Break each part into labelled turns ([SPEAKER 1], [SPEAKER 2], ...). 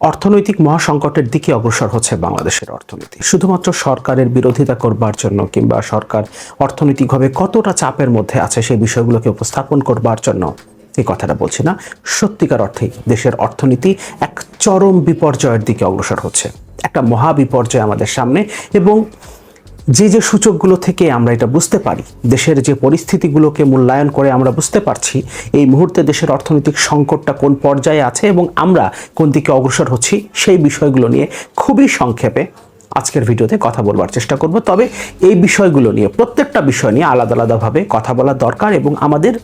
[SPEAKER 1] অর্থনৈতিক মহাসংকটের দিকে অগ্রসর হচ্ছে বাংলাদেশের অর্থনীতি। শুধুমাত্র সরকারের বিরোধিতা করবার জন্য কিংবা সরকার অর্থনৈতিকভাবে কতটা চাপের মধ্যে আছে সেই বিষয়গুলোকে উপস্থাপন করবার জন্য এই কথাটা বলছি না। সত্যিকার অর্থে দেশের অর্থনীতি এক চরম বিপর্যয়ের দিকে অগ্রসর হচ্ছে। একটা মহাবিপর্যয় আমাদের সামনে এবং যে যে সূচকগুলো থেকে আমরা এটা বুঝতে পারি, দেশের যে পরিস্থিতিগুলোকে মূল্যায়ন করে আমরা বুঝতে পারছি, এই মুহূর্তে দেশের অর্থনৈতিক সংকটটা কোন পর্যায়ে আছে এবং আমরা কোন দিকে অগ্রসর হচ্ছি, সেই বিষয়গুলো নিয়ে খুবই সংক্ষেপে আজকের ভিডিওতে কথা বলবার চেষ্টা করব। তবে এই বিষয়গুলো নিয়ে, প্রত্যেকটা বিষয় নিয়ে আলাদা আলাদাভাবে কথা বলা দরকার এবং আমাদের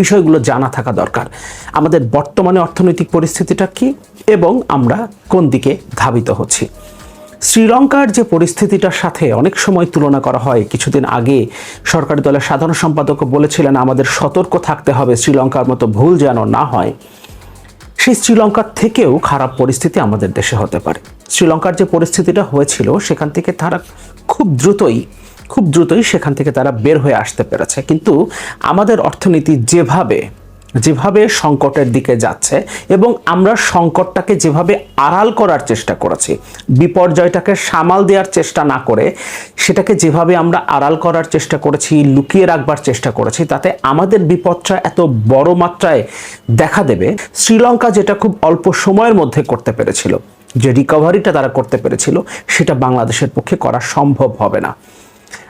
[SPEAKER 1] বিষয়গুলো জানা থাকা দরকার। আমাদের বর্তমানে অর্থনৈতিক পরিস্থিতিটা কি এবং আমরা কোন দিকে ধাবিত হচ্ছি। শ্রীলঙ্কার যে পরিস্থিতিটার সাথে অনেক সময় তুলনা করা হয়, কিছুদিন আগে সরকারি দলের সাধারণ সম্পাদক বলেছিলেন, আমাদের সতর্ক থাকতে হবে, শ্রীলঙ্কার মতো ভুল যেন না হয়। সেই শ্রীলঙ্কার থেকেও খারাপ পরিস্থিতি আমাদের দেশে হতে পারে। শ্রীলঙ্কার যে পরিস্থিতিটা হয়েছিল, সেখান থেকে তারা খুব দ্রুতই খুব দ্রুতই সেখান থেকে তারা বের হয়ে আসতে পেরেছে। কিন্তু আমাদের অর্থনীতি যেভাবে যেভাবে সংকটের দিকে যাচ্ছে এবং আমরা সংকটটাকে যেভাবে আড়াল করার চেষ্টা করেছি, বিপর্যয়টাকে সামাল দেওয়ার চেষ্টা না করে, সেটাকে যেভাবে আমরা আড়াল করার চেষ্টা করেছি, লুকিয়ে রাখবার চেষ্টা করেছি, তাতে আমাদের বিপদটা এত বড় মাত্রায় দেখা দেবে। শ্রীলঙ্কা যেটা খুব অল্প সময়ের মধ্যে করতে পেরেছিল, যে রিকভারিটা তারা করতে পেরেছিল, সেটা বাংলাদেশের পক্ষে করা সম্ভব হবে না।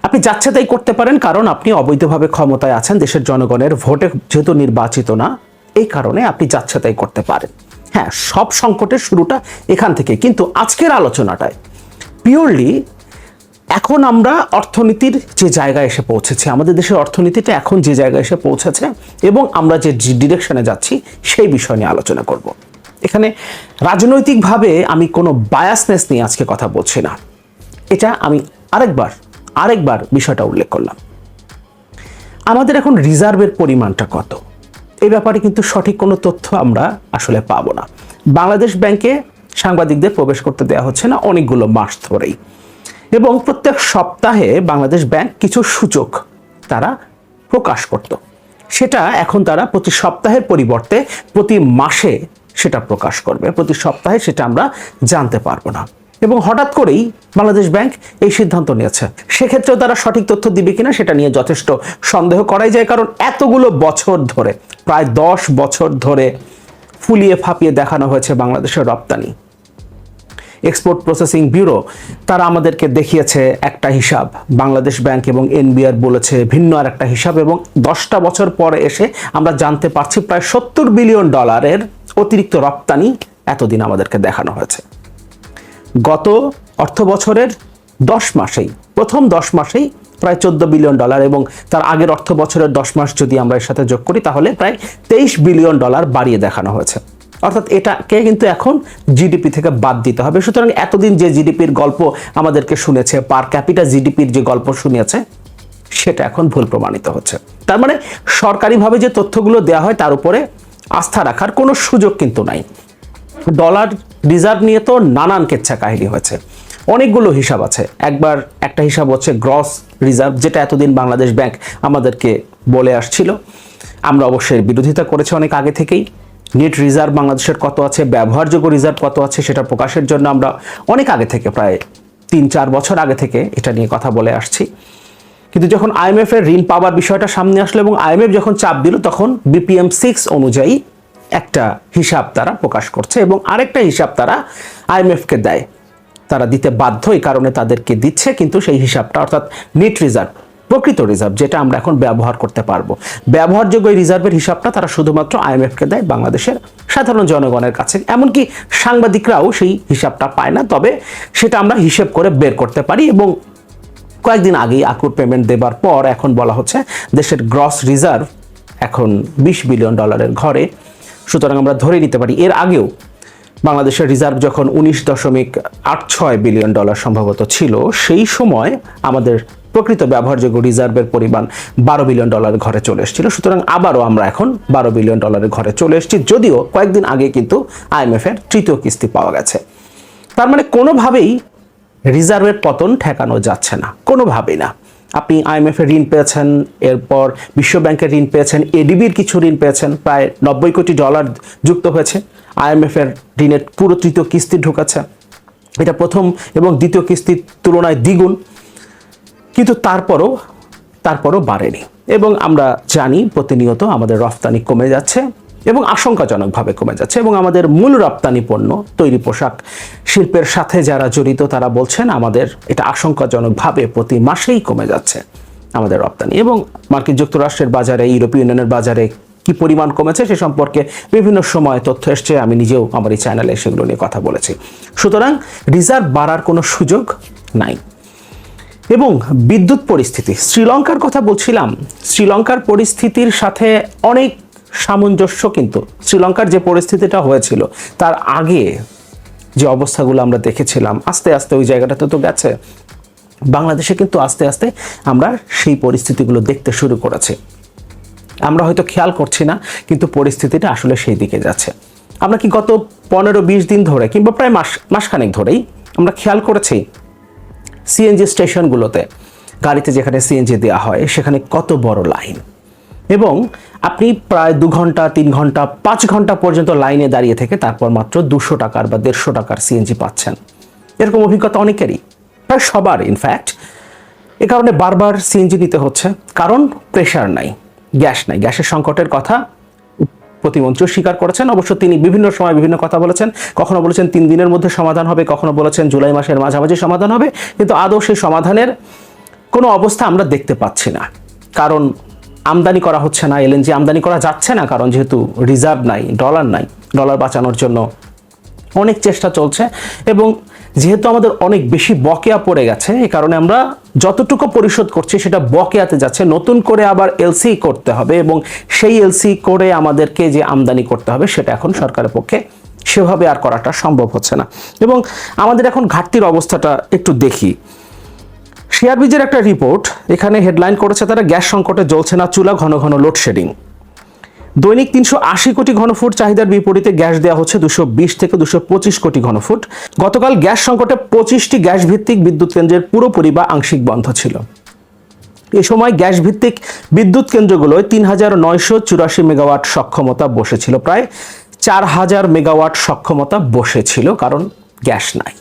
[SPEAKER 1] আপনি যাচ্ছে তাই করতে পারেন, কারণ আপনি অবৈধভাবে ক্ষমতায় আছেন, দেশের জনগণের ভোটে যেহেতু নির্বাচিত না, এই কারণে আপনি যাচ্ছে তাই করতে পারেন। হ্যাঁ সব সংকটের শুরুটা এখান থেকে কিন্তু আজকের আলোচনাটায় পিওরলি এখন আমরা অর্থনীতির যে জায়গায় এসে পৌঁছেছে, আমাদের দেশের অর্থনীতিটা এখন যে জায়গায় এসে পৌঁছেছে, এবং আমরা যে ডিরেকশনে যাচ্ছি, সেই বিষয় নিয়ে আলোচনা করব। এখানে রাজনৈতিকভাবে আমি কোনো বায়াসনেস নিয়ে আজকে কথা বলছি না। এটা আমি আরেকবার আরেকবার বিষয়টা উল্লেখ করলাম। আমাদের এখন রিজার্ভের পরিমাণটা কত? এই ব্যাপারে কিন্তু সঠিক কোনো তথ্য আমরা আসলে পাবো না। বাংলাদেশ ব্যাংকে সাংবাদিকদের প্রবেশ করতে দেওয়া হচ্ছে না অনেকগুলো মাস ধরেই। এবং প্রত্যেক সপ্তাহে বাংলাদেশ ব্যাংক কিছু সূচক তারা প্রকাশ করত। সেটা এখন তারা প্রতি সপ্তাহের পরিবর্তে প্রতি মাসে সেটা প্রকাশ করবে। প্রতি সপ্তাহে সেটা আমরা জানতে পারব না। এবং হঠাৎ করেই বাংলাদেশ ব্যাংক এই সিদ্ধান্ত নিয়েছে। সেক্ষেত্রেও তারা সঠিক তথ্য দিবে কিনা সেটা নিয়ে যথেষ্ট সন্দেহ করাই যায়, কারণ এতগুলো বছর ধরে, প্রায় দশ বছর ধরে ফুলিয়ে ফাপিয়ে দেখানো হয়েছে বাংলাদেশের রপ্তানি। এক্সপোর্ট প্রসেসিং ব্যুরো তারা আমাদেরকে দেখিয়েছে একটা হিসাব। বাংলাদেশ ব্যাংক এবং এনবিআর বলেছে ভিন্ন আর একটা হিসাব এবং দশটা বছর পরে এসে আমরা জানতে পারছি প্রায় সত্তর বিলিয়ন ডলারের অতিরিক্ত রপ্তানি এতদিন আমাদেরকে দেখানো হয়েছে। গত অর্থ বছরের দশ মাসেই, প্রথম দশ মাসেই প্রায় চোদ্দ বিলিয়ন ডলার এবং তার আগের অর্থ বছরের দশ মাস যদি আমরা এর সাথে যোগ করি, তাহলে প্রায় তেইশ বিলিয়ন ডলার বাড়িয়ে দেখানো হয়েছে। অর্থাৎ এটাকে কিন্তু এখন জিডিপি থেকে বাদ দিতে হবে। সুতরাং এতদিন যে জিডিপির গল্প আমাদেরকে শুনেছে, পার ক্যাপিটা জিডিপির যে গল্প শুনিয়েছে সেটা এখন ভুল প্রমাণিত হচ্ছে। তার মানে সরকারিভাবে যে তথ্যগুলো দেওয়া হয়, তার উপরে আস্থা রাখার কোনো সুযোগ কিন্তু নাই। ডলার রিজার্ভ নিয়ে তো নানান কেচ্ছা কাহিনী হয়েছে। অনেকগুলো হিসাব আছে। একবার একটা হিসাব হচ্ছে গ্রস রিজার্ভ, যেটা এতদিন বাংলাদেশ ব্যাংক আমাদেরকে বলে আসছিল। আমরা অবশ্যই বিরোধিতা করেছি অনেক আগে থেকেই। নেট রিজার্ভ বাংলাদেশের কত আছে, ব্যবহারযোগ্য রিজার্ভ কত আছে সেটা প্রকাশের জন্য আমরা অনেক আগে থেকে, প্রায় তিন চার বছর আগে থেকে এটা নিয়ে কথা বলে আসছি। কিন্তু যখন আইএমএফ এর ঋণ পাওয়ার বিষয়টা সামনে আসলো এবং আইএমএফ যখন চাপ দিল, তখন বিপিএম সিক্স অনুযায়ী একটা হিসাব তারা প্রকাশ করছে এবং আরেকটা হিসাব তারা আইএমএফকে দেয়। তারা দিতে বাধ্য এই কারণে তাদেরকে দিচ্ছে, কিন্তু সেই হিসাবটা অর্থাৎ নেট রিজার্ভ, প্রকৃত রিজার্ভ, যেটা আমরা এখন ব্যবহার করতে পারব। ব্যবহারযোগ্য এই রিজার্ভের হিসাবটা তারা শুধুমাত্র আইএমএফকে দেয় বাংলাদেশের সাধারণ জনগণের কাছে। এমনকি সাংবাদিকরাও সেই হিসাবটা পায় না, তবে সেটা আমরা হিসেব করে বের করতে পারি এবং কয়েকদিন আগেই আকুর পেমেন্ট দেবার পর এখন বলা হচ্ছে, দেশের গ্রস রিজার্ভ এখন বিশ বিলিয়ন ডলারের ঘরে। সুতরাং আমরা ধরে নিতে পারি, এর আগেও বাংলাদেশের রিজার্ভ যখন উনিশ দশমিক আট ছয় বিলিয়ন ডলার সম্ভবত ছিল, সেই সময় আমাদের প্রকৃত ব্যবহারযোগ্য রিজার্ভের পরিমাণ বারো বিলিয়ন ডলারের ঘরে চলে এসেছিল। সুতরাং আবারও আমরা এখন বারো বিলিয়ন ডলারের ঘরে চলে এসেছি, যদিও কয়েকদিন আগে কিন্তু আইএমএফ এর তৃতীয় কিস্তি পাওয়া গেছে। তার মানে কোনোভাবেই রিজার্ভের পতন ঠেকানো যাচ্ছে না, কোনোভাবেই না। আপনি আইএমএফ এর ঋণ পেয়েছেন, এরপর বিশ্ব ব্যাংকের ঋণ পেয়েছেন এডিবির কিছু ঋণ পেয়েছেন, প্রায় নব্বই কোটি ডলার যুক্ত হয়েছে, আইএমএফ এর ঋণের পুরো তৃতীয় কিস্তি ঢুকেছে। এটা প্রথম এবং দ্বিতীয় কিস্তির তুলনায় দ্বিগুণ, কিন্তু তারপরও তারপরও বাড়েনি। এবং আমরা জানি প্রতিনিয়ত আমাদের রফতানি কমে যাচ্ছে। এবং আশঙ্কাজনকভাবে কমে যাচ্ছে এবং আমাদের মূল রপ্তানি পণ্য, তৈরি পোশাক শিল্পের সাথে যারা জড়িত, তারা বলছেন আমাদের এটা আশঙ্কাজনকভাবে প্রতি মাসেই কমে যাচ্ছে আমাদের রপ্তানি। এবং মার্কিন যুক্তরাষ্ট্রের বাজারে, ইউরোপীয় ইউনিয়নের বাজারে কি পরিমাণ কমেছে সে সম্পর্কে বিভিন্ন সময় তথ্য এসছে, আমি নিজেও আমার এই চ্যানেলে সেগুলো নিয়ে কথা বলেছি। সুতরাং রিজার্ভ বাড়ার কোনো সুযোগ নাই। এবং বিদ্যুৎ পরিস্থিতি, শ্রীলঙ্কার কথা বলছিলাম, শ্রীলঙ্কার পরিস্থিতির সাথে অনেক সামঞ্জস্য কিন্তু। শ্রীলঙ্কার যে পরিস্থিতিটা হয়েছিল, তার আগে যে অবস্থাগুলো আমরা দেখেছিলাম, আস্তে আস্তে ওই জায়গাটাতে তো গেছে। বাংলাদেশে কিন্তু আস্তে আস্তে আমরা সেই পরিস্থিতিগুলো দেখতে শুরু করেছি। আমরা হয়তো খেয়াল করছি না, কিন্তু পরিস্থিতিটা আসলে সেই দিকে যাচ্ছে। আমরা কি গত পনেরো বিশ দিন ধরে কিংবা প্রায় মাস, মাসখানেক ধরেই আমরা খেয়াল করেছি সিএনজি স্টেশনগুলোতে, গাড়িতে যেখানে সিএনজি দেওয়া হয়, সেখানে কত বড় লাইন। এবং আপনি প্রায় দু ঘণ্টা, তিন ঘণ্টা, পাঁচ ঘণ্টা পর্যন্ত লাইনে দাঁড়িয়ে থেকে তারপর মাত্র দুশো টাকার বা দেড়শো টাকার সিএনজি পাচ্ছেন। এরকম অভিজ্ঞতা অনেকেরই, প্রায় সবার ইনফ্যাক্ট এ কারণে বারবার সিএনজি নিতে হচ্ছে, কারণ প্রেশার নাই গ্যাস নাই। গ্যাসের সংকটের কথা প্রতিমন্ত্রীও স্বীকার করেছেন। অবশ্য তিনি বিভিন্ন সময় বিভিন্ন কথা বলেছেন। কখনো বলেছেন তিন দিনের মধ্যে সমাধান হবে, কখনো বলেছেন জুলাই মাসের মাঝামাঝি সমাধান হবে। কিন্তু আদৌ সেই সমাধানের কোনো অবস্থা আমরা দেখতে পাচ্ছি না। কারণ আমদানি করা হচ্ছে না, এলএনজি আমদানি করা যাচ্ছে না কারণ যেহেতু রিজার্ভ নাই ডলার নাই ডলার বাঁচানোর জন্য অনেক চেষ্টা চলছে এবং যেহেতু আমাদের অনেক বেশি বকেয়া পড়ে গেছে এই কারণে আমরা যতটুকু পরিশোধ করছি সেটা বকেয়াতে যাচ্ছে, নতুন করে আবার এলসি করতে হবে এবং সেই এলসি করে আমাদেরকে যে আমদানি করতে হবে সেটা এখন সরকারের পক্ষে সেভাবে আর করাটা সম্ভব হচ্ছে না। এবং আমাদের এখন ঘাটতির অবস্থাটা একটু দেখি। শেয়ারবিজের একটা রিপোর্ট, এখানে হেডলাইন করেছে তারা, গ্যাস সংকটে জ্বলছে না, চুলা ঘন ঘন লোডশেডিং। দৈনিক তিনশো আশি কোটি ঘনফুট চাহিদার বিপরীতে গ্যাস দেওয়া হচ্ছে দুশো বিশ থেকে দুশো পঁচিশ কোটি ঘনফুট। গতকাল গ্যাস সংকটে পঁচিশটি গ্যাস ভিত্তিক বিদ্যুৎ কেন্দ্রের পুরোপুরি বা আংশিক বন্ধ ছিল। এ সময় গ্যাস ভিত্তিক বিদ্যুৎ কেন্দ্রগুলোয় তিন হাজার নয়শো চুরাশি মেগাওয়াট সক্ষমতা বসেছিল, প্রায় চার হাজার মেগাওয়াট সক্ষমতা বসেছিল, কারণ গ্যাস নাই।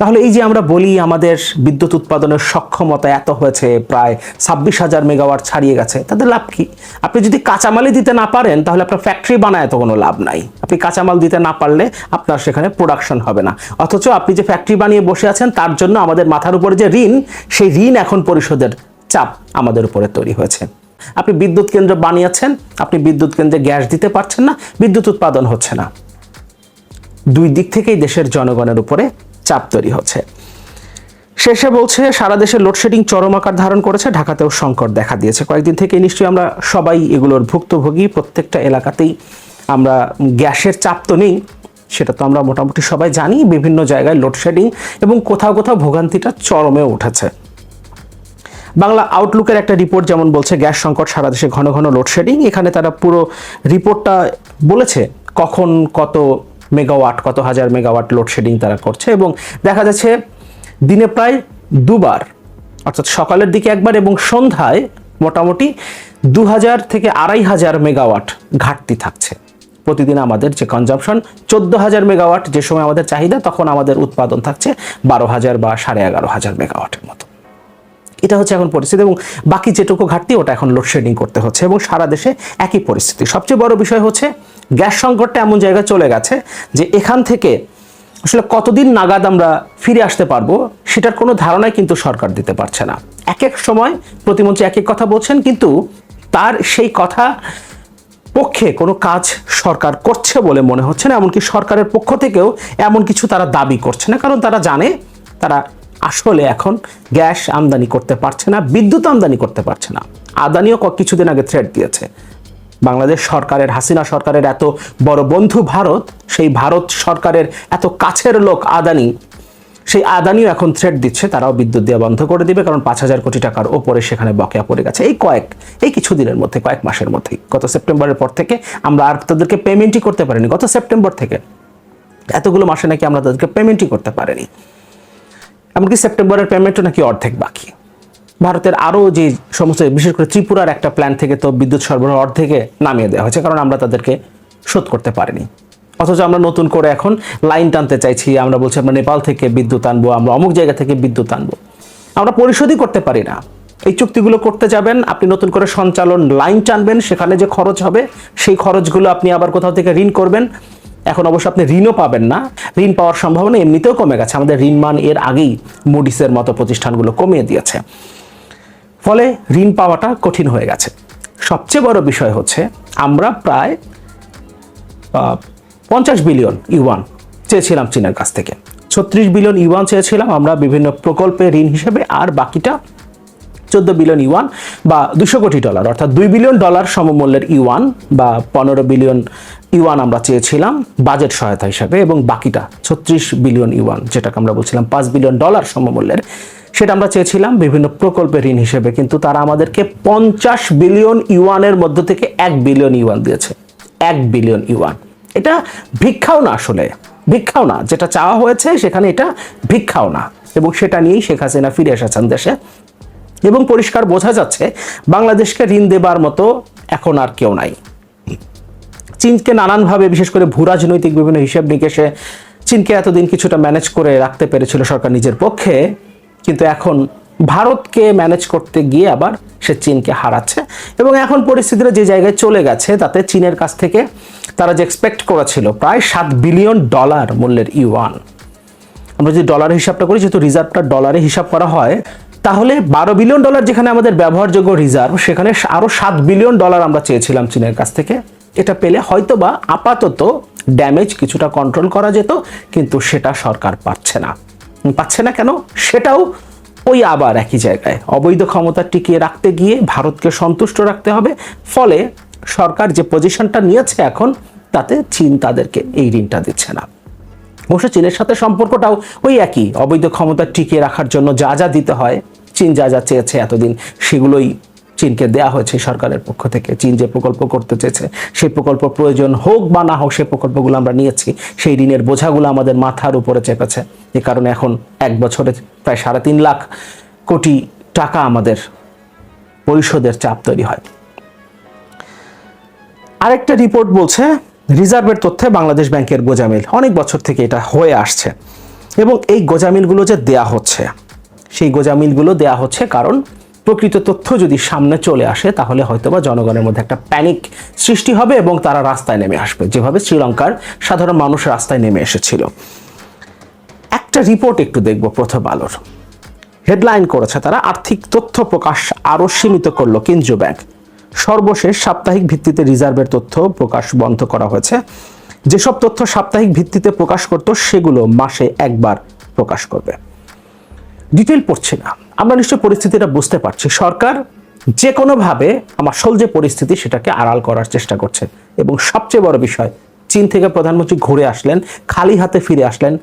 [SPEAKER 1] তাহলে এই যে আমরা বলি আমাদের বিদ্যুৎ উৎপাদনের সক্ষমতা এত হয়েছে, প্রায় ছাব্বিশ হাজার মেগাওয়াট ছাড়িয়ে গেছে তাদের লাভ কি? আপনি যদি কাঁচামালই দিতে না পারেন, তাহলে আপনার ফ্যাক্টরি বানায় তো কোনো লাভ নাই। আপনি কাঁচামাল দিতে না পারলে আপনার সেখানে প্রোডাকশন হবে না। অথচ আপনি যে ফ্যাক্টরি বানিয়ে বসে আছেন, তার জন্য আমাদের মাথার উপরে যে ঋণ, সেই ঋণ এখন পরিশোধের চাপ আমাদের উপরে তৈরি হয়েছে। আপনি বিদ্যুৎ কেন্দ্র বানিয়েছেন, আপনি বিদ্যুৎ কেন্দ্রে গ্যাস দিতে পারছেন না, বিদ্যুৎ উৎপাদন হচ্ছে না। দুই দিক থেকেই দেশের জনগণের উপরে চাপ তৈরি হচ্ছে। শেষে বলছে, সারা দেশে লোডশেডিং চরম আকার ধারণ করেছে, ঢাকাতেও সংকট দেখা দিয়েছে। কয়েকদিন থেকে নিশ্চয়ই আমরা সবাই এগুলোর ভুক্তভোগী, প্রত্যেকটা এলাকাতেই আমরা গ্যাসের চাপ তো নেই, সেটা তো আমরা মোটামুটি সবাই জানি, বিভিন্ন জায়গায় লোডশেডিং এবং কোথাও কোথাও ভোগান্তিটা চরমে উঠেছে। বাংলা আউটলুকের একটা রিপোর্ট যেমন বলছে, গ্যাস সংকট সারা দেশে ঘন ঘন লোডশেডিং। এখানে তারা পুরো রিপোর্টটা বলেছে, কখন, কত মেগাওয়াট, কত হাজার মেগাওয়াট লোডশেডিং তারা করছে এবং দেখা যাচ্ছে দিনে প্রায় দুবার, অর্থাৎ সকালের দিকে একবার এবং সন্ধ্যায় মোটামুটি দু হাজার থেকে আড়াই হাজার মেগাওয়াট ঘাটতি থাকছে। প্রতিদিন আমাদের যে কনজাম্পশন চোদ্দ হাজার মেগাওয়াট যে সময় আমাদের চাহিদা, তখন আমাদের উৎপাদন থাকছে বারো হাজার বা সাড়ে এগারো হাজার মেগাওয়াটের মতো। এটা হচ্ছে এখন পরিস্থিতি এবং বাকি যেটুকু ঘাটতি, ওটা এখন লোডশেডিং করতে হচ্ছে এবং সারা দেশে একই পরিস্থিতি। সবচেয়ে বড় বিষয় হচ্ছে গ্যাস সংকটটা এমন জায়গায় চলে গেছে যে এখান থেকে আসলে কতদিন নাগাদ আমরা ফিরে আসতে পারব সেটার কোনো ধারণাই কিন্তু সরকার দিতে পারছে না। এক এক সময় প্রতিমন্ত্রী এক এক কথা বলছেন, কিন্তু তার সেই কথা পক্ষে কোনো কাজ সরকার করছে বলে মনে হচ্ছে না, এমনকি সরকারের পক্ষ থেকেও এমন কিছু তারা দাবি করছে না। কারণ তারা জানে, তারা আসলে এখন গ্যাস আমদানি করতে পারছে না, বিদ্যুৎ আমদানি করতে পারছে না। আদানিও কিছুদিন আগে থ্রেট দিয়েছে। বাংলাদেশ সরকারের, হাসিনা সরকারের এত বড় বন্ধু ভারত, সেই ভারত সরকারের এত কাছের লোক আদানি, সেই আদানিও এখন থ্রেট দিচ্ছে, তারাও বিদ্যুৎ দেওয়া বন্ধ করে দিবে, কারণ পাঁচ হাজার কোটি টাকার ওপরে সেখানে বকেয়া পড়ে গেছে। এই কয়েক, এই কিছু দিনের মধ্যে, কয়েক মাসের মধ্যেই, গত সেপ্টেম্বরের পর থেকে আমরা আর তাদেরকে পেমেন্টই করতে পারিনি। গত সেপ্টেম্বর থেকে এতগুলো মাসে নাকি আমরা তাদেরকে পেমেন্টই করতে পারিনি। এমনকি সেপ্টেম্বরের পেমেন্টও নাকি অর্ধেক বাকি। ভারতের আরও যে সমস্ত, বিশেষ করে ত্রিপুরার একটা প্ল্যান থেকে তো বিদ্যুৎ সরবরাহ অর্ধেকে নামিয়ে দেওয়া হয়েছে, কারণ আমরা তাদেরকে শোধ করতে পারিনি। অথচ আমরা নতুন করে এখন লাইন টানতে চাইছি, আমরা বলছি আমরা নেপাল থেকে বিদ্যুৎ আনব, আমরা অমুক জায়গা থেকে বিদ্যুৎ আনব। আমরা পরিশোধই করতে পারি না। এই চুক্তিগুলো করতে যাবেন, আপনি নতুন করে সঞ্চালন লাইন টানবেন, সেখানে যে খরচ হবে, সেই খরচগুলো আপনি আবার কোথাও থেকে ঋণ করবেন। এখন অবশ্য আপনি ঋণও পাবেন না। ঋণ পাওয়ার সম্ভাবনা এমনিতেও কমে গেছে। আমাদের ঋণ মান এর আগেই মুডিসের মতো প্রতিষ্ঠানগুলো কমিয়ে দিয়েছে। ফলে ঋণ পাওয়াটা কঠিন হয়ে গেছে। সবচেয়ে বড় বিষয় হচ্ছে আমরা প্রায় পঞ্চাশ বিলিয়ন ইউয়ান চেয়েছিলাম চীনের কাছ থেকে। ছত্রিশ বিলিয়ন ইউয়ান চেয়েছিলাম আমরা বিভিন্ন প্রকল্পে ঋণ হিসেবে, আর বাকিটা চোদ্দ বিলিয়ন ইউয়ান বা দুশো কোটি ডলার, অর্থাৎ দুই বিলিয়ন ডলার সমমূল্যের ইউয়ান বা পনেরো বিলিয়ন ইউয়ান আমরা চেয়েছিলাম বাজেট সহায়তা হিসাবে, এবং বাকিটা ছত্রিশ বিলিয়ন ইউয়ান, যেটাকে আমরা বলছিলাম পাঁচ বিলিয়ন ডলার সমমূল্যের সেটা আমরা চেয়েছিলাম বিভিন্ন প্রকল্পের ঋণ হিসেবে, কিন্তু তারা আমাদেরকে পঞ্চাশ বিলিয়ন ইউয়ানের মধ্য থেকে এক বিলিয়ন ইউয়ান দিয়েছে। এক বিলিয়ন ইউয়ান। এটা ভিক্ষাও না আসলে, ভিক্ষাও না। যেটা চাওয়া হয়েছে সেখানে এটা ভিক্ষাও না। এবং সেটা নিয়েই শেখ হাসিনা ফিরে এসেছেন দেশে। এবং পরিষ্কার বোঝা যাচ্ছে, বাংলাদেশকে ঋণ দেবার মতো এখন আর কেউ নাই। চীনকে নানানভাবে, বিশেষ করে ভূ রাজনৈতিক বিভিন্ন হিসাব নিকেশে চীনকে এতদিন কিছুটা ম্যানেজ করে রাখতে পেরেছিল সরকার নিজের পক্ষে। কিন্তু এখন ভারতকে ম্যানেজ করতে গিয়ে আবার সে চীনকে হারাচ্ছে। এবং এখন পরিস্থিতিটা যে জায়গায় চলে গেছে, তাতে চীনের কাছ থেকে তারা যে এক্সপেক্ট করেছিল, প্রায় সাত বিলিয়ন ডলার মূল্যের ইউয়ান আমরা যদি ডলার হিসাবটা করি, যেহেতু রিজার্ভটা ডলারে হিসাব করা হয়, তাহলে বারো বিলিয়ন ডলার যেখানে আমাদের ব্যবহারযোগ্য রিজার্ভ সেখানে আরও সাত বিলিয়ন ডলার আমরা চেয়েছিলাম চীনের কাছ থেকে। এটা পেলে হয়তো বা আপাতত ড্যামেজ কিছুটা কন্ট্রোল করা যেত, কিন্তু সেটা সরকার পাচ্ছে না। পাচ্ছে না কেন? সেটাও ওই আবার একই জায়গায়। অবৈধ ক্ষমতা টিকিয়ে রাখতে গিয়ে ভারতকে সন্তুষ্ট রাখতে হবে। ফলে সরকার যে পজিশনটা নিয়েছে এখন, তাতে চীন তাদেরকে এই ঋণটা দিচ্ছে না। অবশ্য চীনের সাথে সম্পর্কটাও ওই একই। অবৈধ ক্ষমতা টিকিয়ে রাখার জন্য যা যা দিতে হয়, চীন যা যা চেয়েছে এতদিন, সেগুলোই চীনকে দেয়া হয়েছে সরকারের পক্ষ থেকে। চীন যে প্রকল্প করতে চেয়েছে, সেই প্রকল্প প্রয়োজন হোক বা না হোক সেই প্রকল্পগুলো আমরা নিয়েছি। সেই ঋণের বোঝাগুলো আমাদের মাথার উপরে চেপেছে। এ কারণে এখন এক বছরে প্রায় সাড়ে তিন লাখ কোটি টাকা আমাদের পরিশোধের চাপ তৈরি হয়। আরেকটা রিপোর্ট বলছে, রিজার্ভের তথ্যে বাংলাদেশ ব্যাংকের গোজামিল। অনেক বছর থেকে এটা হয়ে আসছে। এবং এই গোজামিলগুলো যে দেয়া হচ্ছে, সেই গোজামিলগুলো দেয়া হচ্ছে কারণ প্রকৃত তথ্য যদি সামনে চলে আসে, তাহলে হয়তোবা জনগণের মধ্যে একটা প্যানিক সৃষ্টি হবে এবং তারা রাস্তায় নেমে আসবে। যেভাবে শ্রীলঙ্কার সাধারণ মানুষ রাস্তায় নেমে এসেছিল। একটা রিপোর্ট একটু দেখব প্রথম আলোর। হেডলাইন করেছে তারা, আর্থিক তথ্য প্রকাশ আরও সীমিত করল কেন্দ্রীয় ব্যাংক। সর্বশেষ সাপ্তাহিক ভিত্তিতে রিজার্ভের তথ্য প্রকাশ বন্ধ করা হয়েছে। যেসব তথ্য সাপ্তাহিক ভিত্তিতে প্রকাশ করত, সেগুলো মাসে একবার প্রকাশ করবে। ডিটেল পড়ছি না। আমরা নিশ্চয় পরিস্থিতিটা বুঝতে পারছি। সরকার যে কোনোভাবে আমার আসল যে পরিস্থিতি সেটাকে আড়াল করার চেষ্টা করছে। এবং সবচেয়ে বড় বিষয়, চীন থেকে প্রধানমন্ত্রী ঘুরে আসলেন, খালি হাতে ফিরে আসলেন।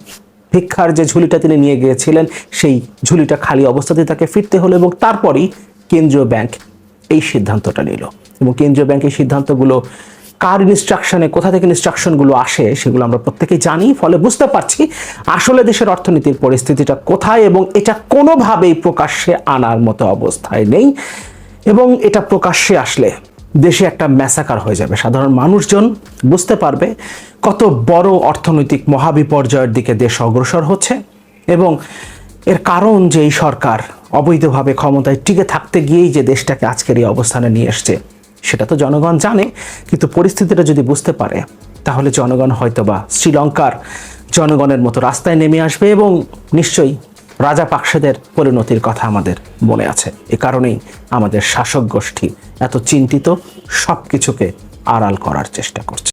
[SPEAKER 1] ভিক্ষার যে ঝুলিটা তিনি নিয়ে গিয়েছিলেন, সেই ঝুলিটা খালি অবস্থাতে তাকে ফিরতে হলো এবং তারপরই কেন্দ্রীয় ব্যাংক এই সিদ্ধান্তটা নিল। এবং কেন্দ্রীয় ব্যাংক এই সিদ্ধান্তগুলো কার ইনস্ট্রাকশনে কোথা থেকে ইনস্ট্রাকশনগুলো আসে সেগুলো আমরা প্রত্যেকেই জানি, ফলে বুঝতে পারছি আসলে দেশের অর্থনীতির পরিস্থিতিটা কোথায় এবং এটা কোনোভাবেই প্রকাশ্যে আনার মতো অবস্থায় নেই এবং এটা প্রকাশ্যে আসলে দেশে একটা ম্যাসাকার হয়ে যাবে। সাধারণ মানুষজন বুঝতে পারবে কত বড় অর্থনৈতিক মহাবিপর্যয়ের দিকে দেশ অগ্রসর হচ্ছে এবং এর কারণ যে এই সরকার অবৈধভাবে ক্ষমতায় টিকে থাকতে গিয়েই যে দেশটাকে আজকের এই অবস্থানে নিয়ে এসছে। সেটা তো জনগণ জানে, কিন্তু পরিস্থিতিটা যদি বুঝতে পারে, তাহলে জনগণ হয়তোবা শ্রীলঙ্কার জনগণের মতো রাস্তায় নেমে আসবে এবং নিশ্চয়ই রাজা পাকসেদের পরিণতির কথা আমাদের মনে আছে। এ কারণেই আমাদের শাসক গোষ্ঠী এত চিন্তিত সব কিছুকে আড়াল করার চেষ্টা করছে।